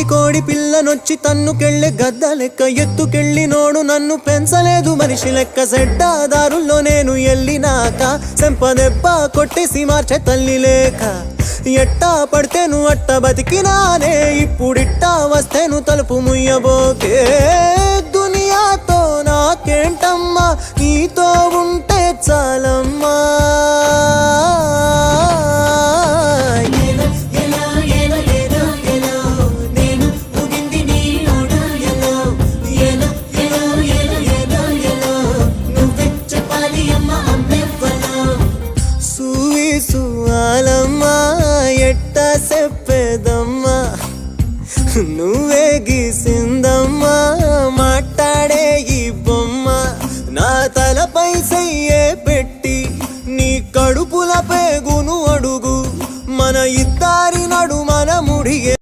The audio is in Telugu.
పిల్లి కోడి పిల్లనొచ్చి తన్నుకెళ్ళి గద్ద లెక్క ఎత్తుకెళ్ళినోడు నన్ను పెంచలేదు. మనిషి లెక్క సెడ్డాదారుల్లో నేను ఎల్లినాక సెంపదెబ్బ కొట్టేసి మార్చే తల్లి లేక ఎట్టా పడితేను అట్ట బతికినానే. ఇప్పుడిట్టా వస్తేను తలుపు ముయ్యబోకే. సూవి సువాలమ్మా ఎట్ట చెప్పేదమ్మా? నువ్వే గీసిందమ్మా మాట్లాడే ఈ బొమ్మ. నా తలపై సయ్యే పెట్టి నీ కడుపుల పేగును అడుగు. మన ఇద్దరి నడు మన ముడిగే